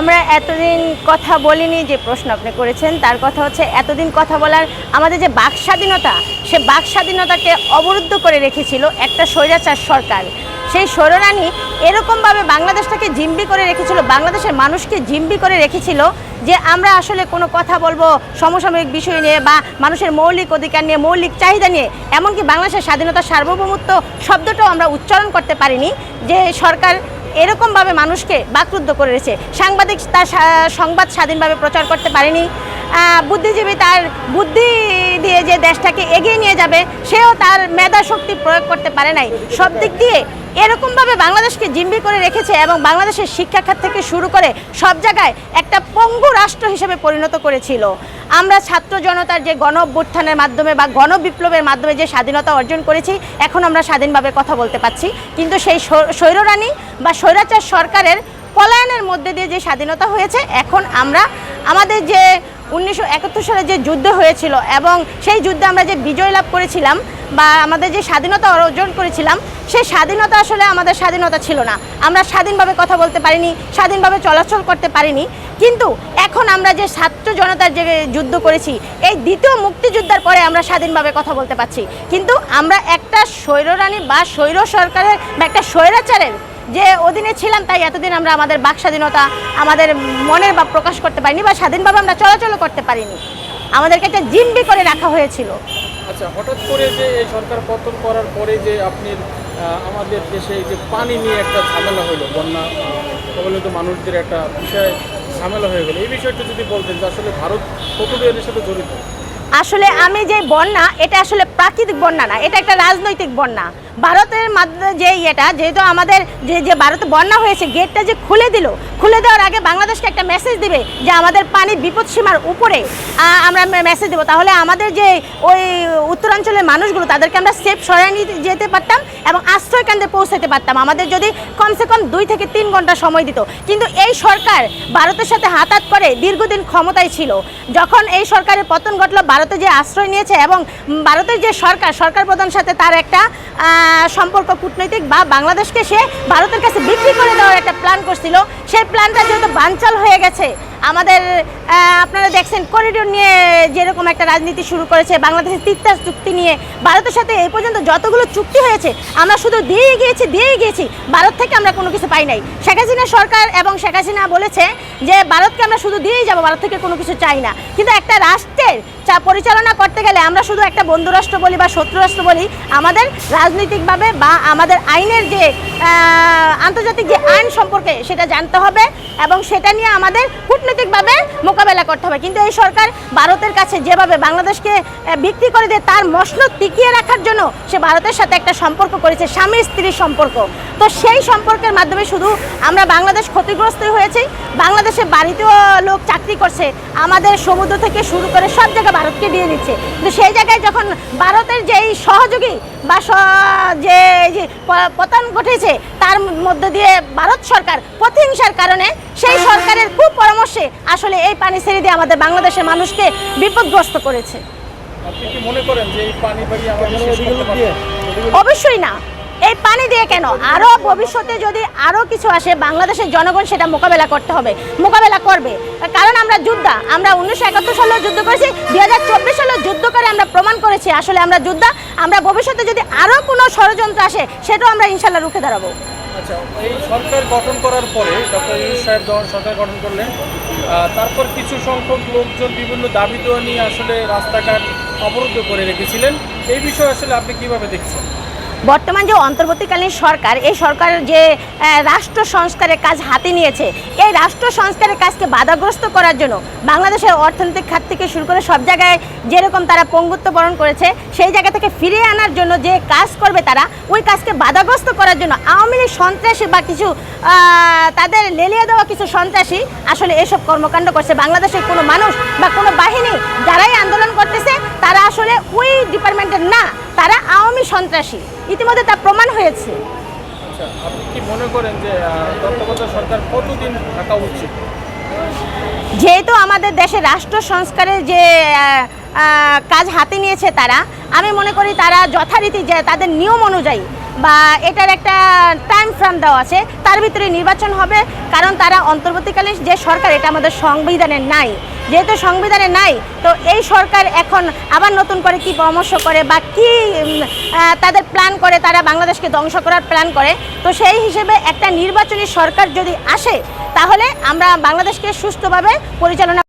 আমরা এতদিন কথা বলিনি যে প্রশ্ন আপনি করেছেন, তার কথা হচ্ছে এতদিন কথা বলার আমাদের যে বাক স্বাধীনতা, সে বাক স্বাধীনতাকে অবরুদ্ধ করে রেখেছিল একটা স্বৈরাচার সরকার। সেই স্বৈররানী এরকমভাবে বাংলাদেশটাকে জিম্বি করে রেখেছিল, বাংলাদেশের মানুষকে জিম্বি করে রেখেছিল যে আমরা আসলে কোনো কথা বলব সমসাময়িক বিষয় নিয়ে বা মানুষের মৌলিক অধিকার নিয়ে, মৌলিক চাহিদা নিয়ে। এমনকি বাংলাদেশের স্বাধীনতা সার্বভৌমত্ব শব্দটাও আমরা উচ্চারণ করতে পারিনি যে সরকার এরকমভাবে মানুষকে বাকরুদ্ধ করে রেছে সাংবাদিক তার সংবাদ স্বাধীনভাবে প্রচার করতে পারেনি। বুদ্ধিজীবী তার বুদ্ধি দিয়ে যে দেশটাকে এগিয়ে নিয়ে যাবে, সেও তার মেধা শক্তি প্রয়োগ করতে পারে নাই। সব দিক দিয়ে এরকমভাবে বাংলাদেশকে জিম্বি করে রেখেছে এবং বাংলাদেশের শিক্ষা খাত থেকে শুরু করে সব জায়গায় একটা পঙ্গু রাষ্ট্র হিসেবে পরিণত করেছিল। আমরা ছাত্র জনতার যে গণ অভ্যুত্থানের মাধ্যমে বা গণ বিপ্লবের মাধ্যমে যে স্বাধীনতা অর্জন করেছি, এখন আমরা স্বাধীনভাবে কথা বলতে পারছি। কিন্তু সেই স্বৈ- স্বৈররানী বা স্বৈরাচার সরকারের পলায়নের মধ্যে দিয়ে যে স্বাধীনতা হয়েছে, এখন আমরা আমাদের যে উনিশশো একাত্তর সালে যে যুদ্ধ হয়েছিল এবং সেই যুদ্ধে আমরা যে বিজয় লাভ করেছিলাম বা আমাদের যে স্বাধীনতা অর্জন করেছিলাম সেই স্বাধীনতা আসলে আমাদের স্বাধীনতা ছিল না। আমরা স্বাধীনভাবে কথা বলতে পারিনি, স্বাধীনভাবে চলাচল করতে পারিনি। কিন্তু এখন আমরা যে ছাত্র জনতার যে যুদ্ধ করেছি, এই দ্বিতীয় মুক্তিযুদ্ধের পরে আমরা স্বাধীনভাবে কথা বলতে পারছি। কিন্তু আমরা একটা স্বৈররানী বা স্বৈর সরকারের বা একটা স্বৈরাচারের যে অধীনে ছিলাম তাই এতদিন আমরা আমাদের বাক স্বাধীনতা আমাদের মনের বা প্রকাশ করতে পারিনি বা স্বাধীনভাবে আমরা চলাচল করতে পারিনি। আমাদেরকে একটা জিম্বি করে রাখা হয়েছিল। আচ্ছা হঠাৎ করে যে এই সরকার পতন করার পরে যে আপনি আমাদের দেশে যে পানি নিয়ে একটা ঝামেলা হলো বন্যা কবলিত মানুষদের একটা বিষয় ঝামেলা হয়ে গেলো এই বিষয়টা যদি বলতেন যে আসলে ভারত কতটুকু এর সাথে জড়িত? আসলে আমি যে বন্যা এটা আসলে প্রাকৃতিক বন্যা না এটা একটা রাজনৈতিক বন্যা। ভারতের মাধ্যমে যে ইয়েটা, যেহেতু আমাদের যে যে ভারতে বন্যা হয়েছে, গেটটা যে খুলে দিল, খুলে দেওয়ার আগে বাংলাদেশকে একটা মেসেজ দিবে যে আমাদের পানি বিপদ সীমার উপরে আমরা মেসেজ দেবো। তাহলে আমাদের যে ওই উত্তরাঞ্চলের মানুষগুলো, তাদেরকে আমরা সেফ সরাই নিতে যেতে পারতাম এবং আশ্রয় কেন্দ্রে পৌঁছাতে পারতাম। আমাদের যদি কমসে কম দুই থেকে তিন ঘণ্টা সময় দিত। কিন্তু এই সরকার ভারতের সাথে হাতাত করে দীর্ঘদিন ক্ষমতায় ছিল। যখন এই সরকারের পতন ঘটলো, ভারতে যে আশ্রয় নিয়েছে এবং ভারতের যে সরকার সরকার প্রধান সাথে তার একটা সম্পর্ক কূটনৈতিক বা বাংলাদেশকে সে ভারতের কাছে বিক্রি করে দেওয়ার একটা প্ল্যান করছিল। সেই প্ল্যানটা যেহেতু বানচাল হয়ে গেছে, আমাদের আপনারা দেখছেন করিডোর নিয়ে যেরকম একটা রাজনীতি শুরু করেছে, বাংলাদেশের তিস্তা চুক্তি নিয়ে, ভারতের সাথে এই পর্যন্ত যতগুলো চুক্তি হয়েছে, আমরা শুধু দিয়েই গিয়েছি দিয়েই গিয়েছি, ভারত থেকে আমরা কোনো কিছু পাই নাই। শেখ হাসিনা সরকার এবং শেখ হাসিনা বলেছে যে, ভারতকে আমরা শুধু দিয়েই যাব, ভারত থেকে কোনো কিছু চাই না। কিন্তু একটা রাষ্ট্রের চা- পরিচালনা করতে গেলে আমরা শুধু একটা বন্ধুরাষ্ট্র বলি বা শত্রুরাষ্ট্র বলি, আমাদের রাজনৈতিকভাবে বা আমাদের আইনের যে আন্তর্জাতিক যে আইন সম্পর্কে সেটা জানতে হবে এবং সেটা নিয়ে আমাদের কূটনৈতিকভাবে মোকাবেলা করতে হবে। কিন্তু এই সরকার ভারতের কাছে যেভাবে বাংলাদেশকে বিক্রি করে দিয়ে, তার মসনদ টিকিয়ে রাখার জন্য সে ভারতের সাথে একটা সম্পর্ক করেছে স্বামী স্ত্রীর সম্পর্ক। তো সেই সম্পর্কের মাধ্যমে শুধু আমরা বাংলাদেশ ক্ষতিগ্রস্ত হয়েছি বাংলাদেশে বাড়িতেও লোক চাকরি করছে, আমাদের সমুদ্র থেকে শুরু করে সব জায়গায় ভারতকে দিয়ে দিচ্ছে। কিন্তু সেই জায়গায় যখন ভারতের যেই সহযোগী বা যে পতন ঘটেছে তার মধ্যে দিয়ে ভারত সরকার প্রতিহিংসার কারণে সেই সরকারের খুব পরামর্শে আসলে এই পানি ছেড়ে দিয়ে আমাদের বাংলাদেশের মানুষকে বিপদগ্রস্ত করেছে। অবশ্যই না। এই পানি দিয়ে কেন? আরও ভবিষ্যতে যদি আরও কিছু আসে, বাংলাদেশের জনগণ সেটা মোকাবেলা করতে হবে। মোকাবেলা করবে। কারণ আমরা যোদ্ধা। আমরা উনিশশো একাত্তর সালেও যুদ্ধ করেছি, দুই হাজার চব্বিশ সালেও যুদ্ধ করে আমরা প্রমাণ করেছি, আসলে আমরা যোদ্ধা। আমরা ভবিষ্যতে যদি আরও কোনো ষড়যন্ত্র আসে, সেটাও আমরা ইনশাল্লাহ রুখে দাঁড়াবো। আচ্ছা এই সরকার গঠন করার পরে ডক্টর সাহেব যখন সরকার গঠন করলেন তারপর কিছু সংখ্যক লোকজন বিভিন্ন দাবি দেওয়া নিয়ে আসলে রাস্তাঘাট অবরুদ্ধ করে রেখেছিলেন। এই বিষয়ে আসলে আপনি কীভাবে দেখছেন? বর্তমান যে অন্তর্বর্তীকালীন সরকার, এই সরকার যে রাষ্ট্র সংস্কারের কাজ হাতে নিয়েছে, এই রাষ্ট্র সংস্কারের কাজকে বাধাগ্রস্ত করার জন্য বাংলাদেশের অর্থনৈতিক খাত থেকে শুরু করে সব জায়গায় যেরকম তারা পঙ্গুত্ব বরণ করেছে, সেই জায়গা থেকে ফিরিয়ে আনার জন্য যে কাজ করবে তারা, ওই কাজকে বাধাগ্রস্ত করার জন্য আওয়ামী লীগ সন্ত্রাসী বা কিছু তাদের লেলিয়ে দেওয়া কিছু সন্ত্রাসী আসলে এসব কর্মকাণ্ড করছে। বাংলাদেশের কোনো মানুষ বা কোনো বাহিনী যারাই আন্দোলন করতেছে, তারা আসলে ওই ডিপার্টমেন্টের না, তারা আওয়ামী সন্ত্রাসী। ইতিমধ্যে তা প্রমাণ হয়েছে। আচ্ছা আপনি কি মনে করেন যে তত্ত্বাবধায়ক সরকার কতদিন থাকা উচিত? যেহেতু আমাদের দেশে রাষ্ট্র সংস্কারের যে কাজ হাতে নিয়েছে তারা আমি মনে করি তারা যথারীতি যে তাদের নিয়ম অনুযায়ী বা এটার একটা টাইম ফ্রেম দেওয়া আছে, তার ভিতরে নির্বাচন হবে, কারণ তারা অন্তর্বর্তীকালীন যে সরকার, এটা আমাদের সংবিধানে নাই। যেহেতু সংবিধানে নাই, তো এই সরকার এখন আবার নতুন করে কি পরামর্শ করে বা কি তাদের প্ল্যান করে, তারা বাংলাদেশকে ধ্বংস করার প্ল্যান করে, তো সেই হিসেবে একটা নির্বাচনী সরকার যদি আসে, তাহলে আমরা বাংলাদেশকে সুস্থভাবে পরিচালনা